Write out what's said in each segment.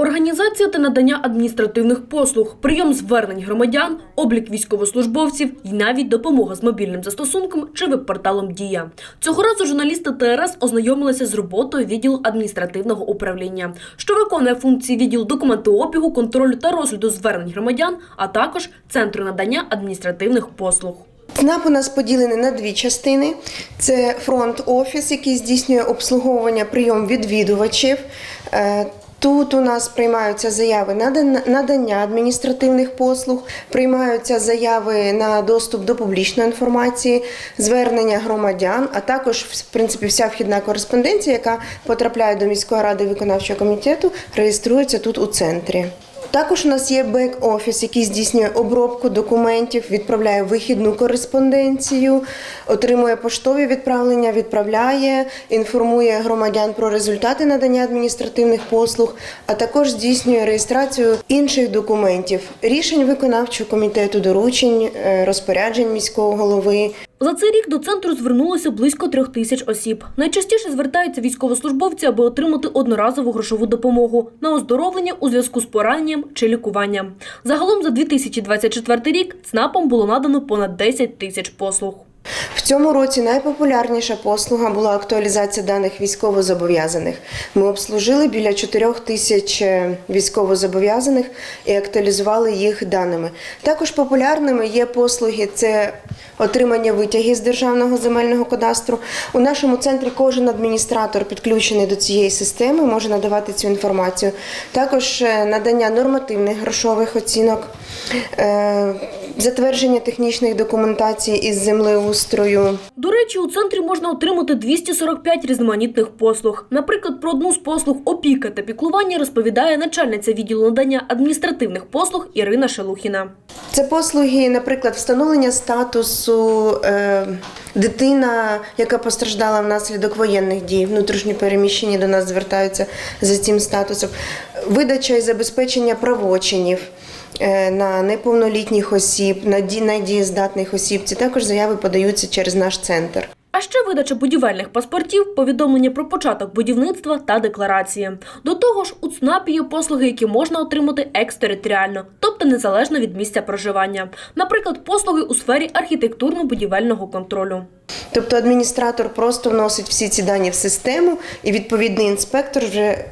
Організація та надання адміністративних послуг, прийом звернень громадян, облік військовослужбовців і навіть допомога з мобільним застосунком чи веб-порталом Дія. Цього разу журналісти ТРС ознайомилися з роботою відділу адміністративного управління, що виконує функції відділу документообігу, контролю та розгляду звернень громадян, а також центру надання адміністративних послуг. ЦНАП у нас поділений на дві частини: це фронт-офіс, який здійснює обслуговування прийом відвідувачів. Тут у нас приймаються заяви на дан- надання адміністративних послуг, приймаються заяви на доступ до публічної інформації, звернення громадян, а також в принципі вся вхідна кореспонденція, яка потрапляє до міської ради виконавчого комітету, реєструється тут у центрі. Також у нас є бек-офіс, який здійснює обробку документів, відправляє вихідну кореспонденцію, отримує поштові відправлення, відправляє, інформує громадян про результати надання адміністративних послуг, а також здійснює реєстрацію інших документів, рішень виконавчого комітету, доручень, е, розпоряджень міського голови. За цей рік до центру звернулося близько трьох тисяч осіб. Найчастіше звертаються військовослужбовці, аби отримати одноразову грошову допомогу на оздоровлення у зв'язку з пораненням чи лікуванням. Загалом за 2024 рік ЦНАПом було надано понад 10 тисяч послуг. В цьому році найпопулярніша послуга була актуалізація даних військовозобов'язаних. Ми обслужили біля 4 тисяч е, військовозобов'язаних і актуалізували їх даними. Також популярними є послуги це отримання витягів з державного земельного кадастру. У нашому центрі кожен адміністратор підключений до цієї системи, може надавати цю інформацію. Також е, надання нормативних грошових оцінок. е, Затвердження технічних документацій із землеустрою, До речі, у центрі можна отримати 245 різноманітних послуг. Наприклад, про одну з послуг опіка та піклування розповідає начальниця відділу надання адміністративних послуг Ірина Шелухіна. Це послуги, наприклад, встановлення статусу е, дитина, яка постраждала внаслідок воєнних дій, внутрішньо переміщені до нас звертаються за цим статусом, видача і забезпечення правочинів. е, На неповнолітніх осіб, на дієздатних осіб. Ці також заяви подаються через наш центр. А ще видача будівельних паспортів, повідомлення про початок будівництва та декларації. До того ж, у ЦНАПі є послуги, які можна отримати екстериторіально, тобто незалежно від місця проживання. Наприклад, послуги у сфері архітектурно-будівельного контролю. Тобто адміністратор просто вносить всі ці дані в систему, і відповідний інспектор вже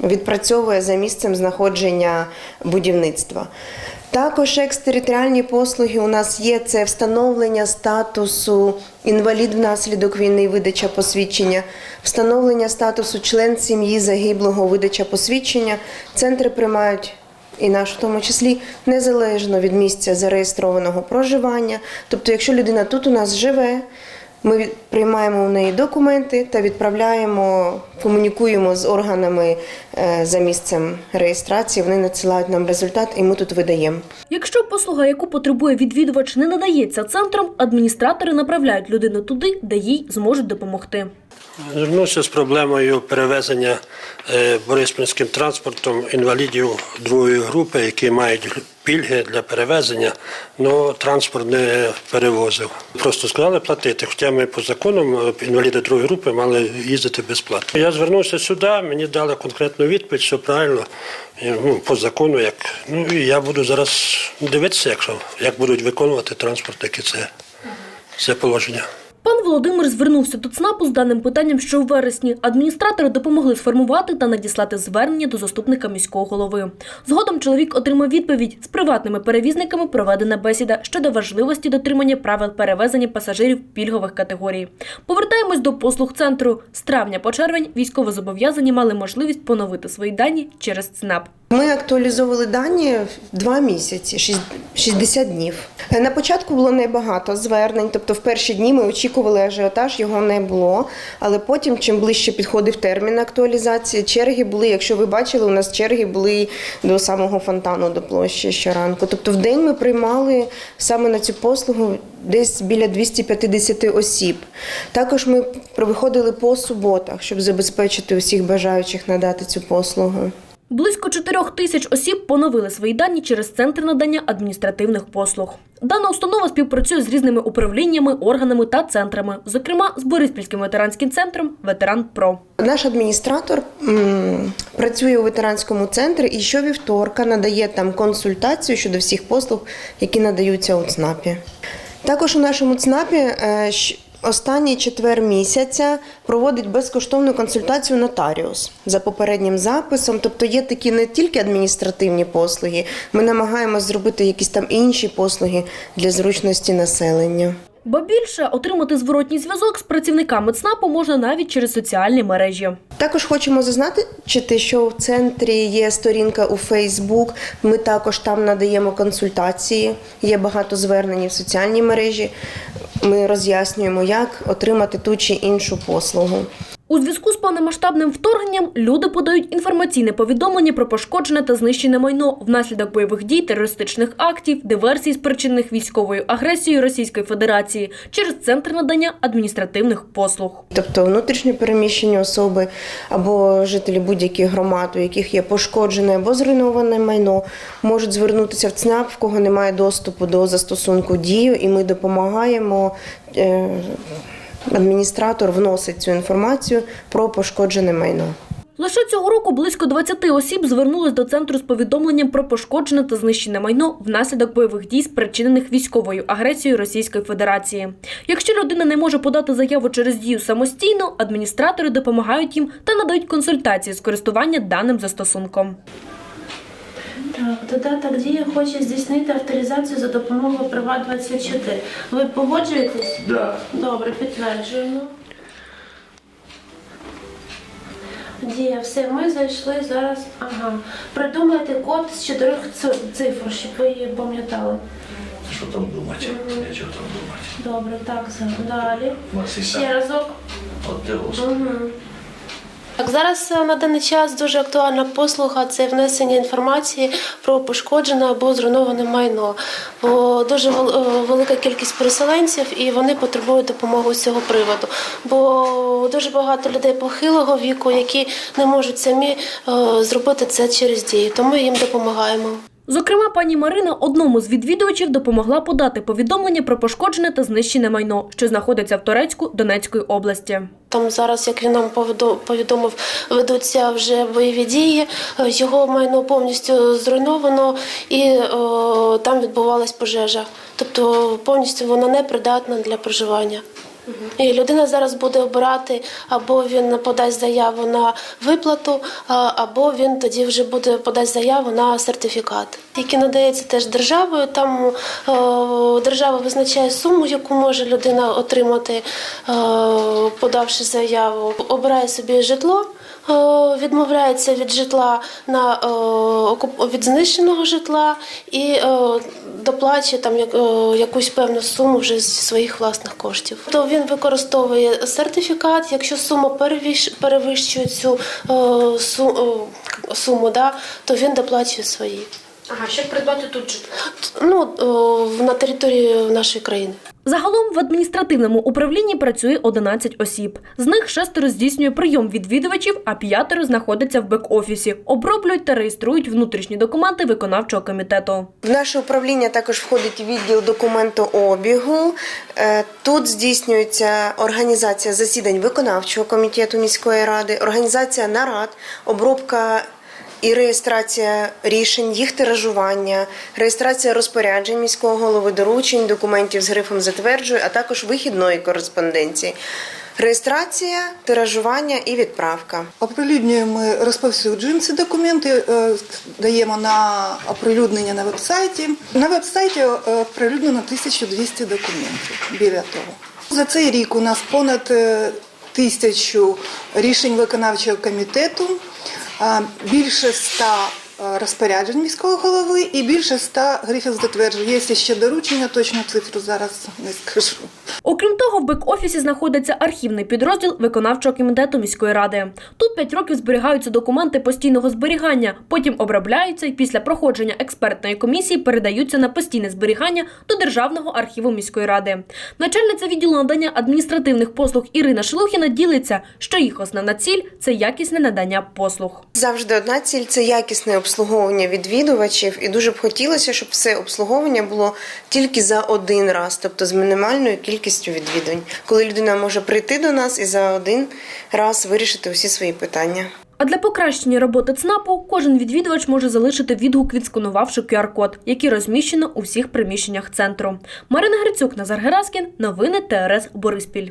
відпрацьовує за місцем знаходження будівництва. Також екстериторіальні послуги у нас є це встановлення статусу інвалід внаслідок війни, видача посвідчення, встановлення статусу член сім'ї загиблого, видача посвідчення. Центри приймають і наш в тому числі незалежно від місця зареєстрованого проживання. Тобто, якщо людина тут у нас живе, ми приймаємо у неї документи та відправляємо, комунікуємо з органами е, за місцем реєстрації. Вони надсилають нам результат, і ми тут видаємо. Якщо послуга, яку потребує відвідувач, не надається центром, адміністратори направляють людину туди, де їй зможуть допомогти. Звернувся з проблемою перевезення е, бориспільським транспортом інвалідів другої групи, які мають пільги для перевезення, але транспорт не перевозив. Просто сказали платити, хоча ми по закону е, інваліди другої групи мали їздити безплатно. Я звернувся сюди, мені дали конкретну відповідь, що правильно ну, по закону, як ну і я буду зараз дивитися, якщо як будуть виконувати транспорт, таке це, це положення. Володимир звернувся до ЦНАПу з даним питанням, що у вересні адміністратори допомогли сформувати та надіслати звернення до заступника міського голови. Згодом чоловік отримав відповідь з приватними перевізниками. Проведена бесіда щодо важливості дотримання правил перевезення пасажирів пільгових категорій. Повертаємось до послуг центру. З травня по червень військовозобов'язані мали можливість поновити свої дані через ЦНАП. Ми актуалізовували дані два місяці, шість- 60 днів. Е, На початку було небагато звернень, тобто в перші дні ми очікували ажіотаж, його не було. Але потім, чим ближче підходив термін актуалізації, черги були, якщо ви бачили, у нас черги були до самого фонтану до площі щоранку. Тобто в день ми приймали саме на цю послугу десь біля 250 осіб. Також ми виходили по суботах, щоб забезпечити усіх бажаючих надати цю послугу. Близько 4 тисяч осіб поновили свої дані через центр надання адміністративних послуг. Дана установа співпрацює з різними управліннями, органами та центрами, зокрема з Бориспільським ветеранським центром Ветеран Про. Наш адміністратор м, працює у ветеранському центрі і щовівторка надає там консультацію щодо всіх послуг, які надаються у ЦНАПі. Також у нашому ЦНАПі е, останній четвер місяця проводить безкоштовну консультацію нотаріус за попереднім записом. Тобто є такі не тільки адміністративні послуги, ми намагаємося зробити якісь там інші послуги для зручності населення. Ба більше отримати зворотній зв'язок з працівниками ЦНАПу можна навіть через соціальні мережі. Також хочемо зазначити, що в центрі є сторінка у Фейсбук. Ми також там надаємо консультації. Є багато звернень в соціальній мережі. Ми роз'яснюємо, як отримати ту чи іншу послугу. У зв'язку з повномасштабним вторгненням люди подають інформаційне повідомлення про пошкоджене та знищене майно внаслідок бойових дій, терористичних актів, диверсій, спричинених військовою агресією Російської Федерації через центр надання адміністративних послуг. Тобто внутрішньо переміщені особи або жителі будь-яких громад, у яких є пошкоджене або зруйноване майно, можуть звернутися в ЦНАП, в кого немає доступу до застосунку дію, і ми допомагаємо. Е, Адміністратор вносить цю інформацію про пошкоджене майно. Лише цього року близько 20 осіб звернулись до центру з повідомленням про пошкоджене та знищене майно внаслідок бойових дій, спричинених військовою агресією Російської Федерації. Якщо людина не може подати заяву через дію самостійно, адміністратори допомагають їм та надають консультації з користування даним застосунком. Так, додаток дія хоче здійснити авторизацію за допомогою Приват24. Ви погоджуєтесь? Да. Добре, підтверджуємо. Дія, все, ми зайшли зараз. Ага. Придумайте код з чотирьох ци- цифр, щоб ви її пам'ятали. Що там думати? Я чого там думати? Добре, так, за- далі. У вас і Ще так. разок. От ти господи. Угу. Так, зараз е, на даний час дуже актуальна послуга це внесення інформації про пошкоджене або зруйноване майно. Бо дуже е, велика кількість переселенців і вони потребують допомоги з цього приводу. Бо дуже багато людей похилого віку, які не можуть самі е, зробити це через дії. Тому їм допомагаємо. Зокрема, пані Марина одному з відвідувачів допомогла подати повідомлення про пошкоджене та знищене майно, що знаходиться в Торецьку Донецької області. Там зараз, як він нам повідомив, ведуться вже бойові дії. Е, Його майно повністю зруйновано, і о, там відбувалась пожежа. Тобто повністю вона не придатна для проживання. І людина зараз буде обирати, або він подасть заяву на виплату, або він тоді вже буде подасть заяву на сертифікат, який надається теж державою. Там е, держава визначає суму, яку може людина отримати, е, подавши заяву, обирає собі житло. Е, Відмовляється від житла на е, від знищеного житла і е, доплачує там як- якусь певну суму вже зі своїх власних коштів. То він використовує сертифікат. Якщо сума перевищує цю суму, да, то він доплачує свої. Ага, щоб придбати тут житло. Ну на території нашої країни. Загалом в адміністративному управлінні працює 11 осіб. З них шестеро здійснює прийом відвідувачів, а п'ятеро знаходяться в бек-офісі, оброблюють та реєструють внутрішні документи виконавчого комітету. В наше управління також входить відділ документообігу. Е, Тут здійснюється організація засідань виконавчого комітету міської ради, організація нарад, обробка і реєстрація рішень, їх тиражування, реєстрація розпоряджень міського голови, доручень, документів з грифом затверджую, а також вихідної кореспонденції. Реєстрація, тиражування і відправка. Оприлюднюємо, розповсюджуємо ці документи, е, даємо на оприлюднення на вебсайті. На вебсайті е, оприлюднено 1200 документів біля того. За цей рік у нас понад е, тисячу рішень виконавчого комітету, більше ста розпоряджень міського голови і більше 100 грифів затверджень. Є ще доручення, точну цифру зараз не скажу. Окрім того, в бек-офісі знаходиться архівний підрозділ виконавчого комітету міської ради. Тут 5 років зберігаються документи постійного зберігання, потім обробляються і після проходження експертної комісії передаються на постійне зберігання до Державного архіву міської ради. Начальниця відділу надання адміністративних послуг Ірина Шелухіна ділиться, що їх основна ціль це якісне надання послуг. Завжди одна ціль це якісне обслуговування відвідувачів, і дуже б хотілося, щоб все обслуговування було тільки за один раз, тобто з мінімальною кількістю відвідувань, коли людина може прийти до нас і за один раз вирішити усі свої питання. А для покращення роботи ЦНАПу кожен відвідувач може залишити відгук, відсканувавши QR-код, який розміщено у всіх приміщеннях центру. Марина Грицюк, Назар Гераскін. Новини ТРС Бориспіль.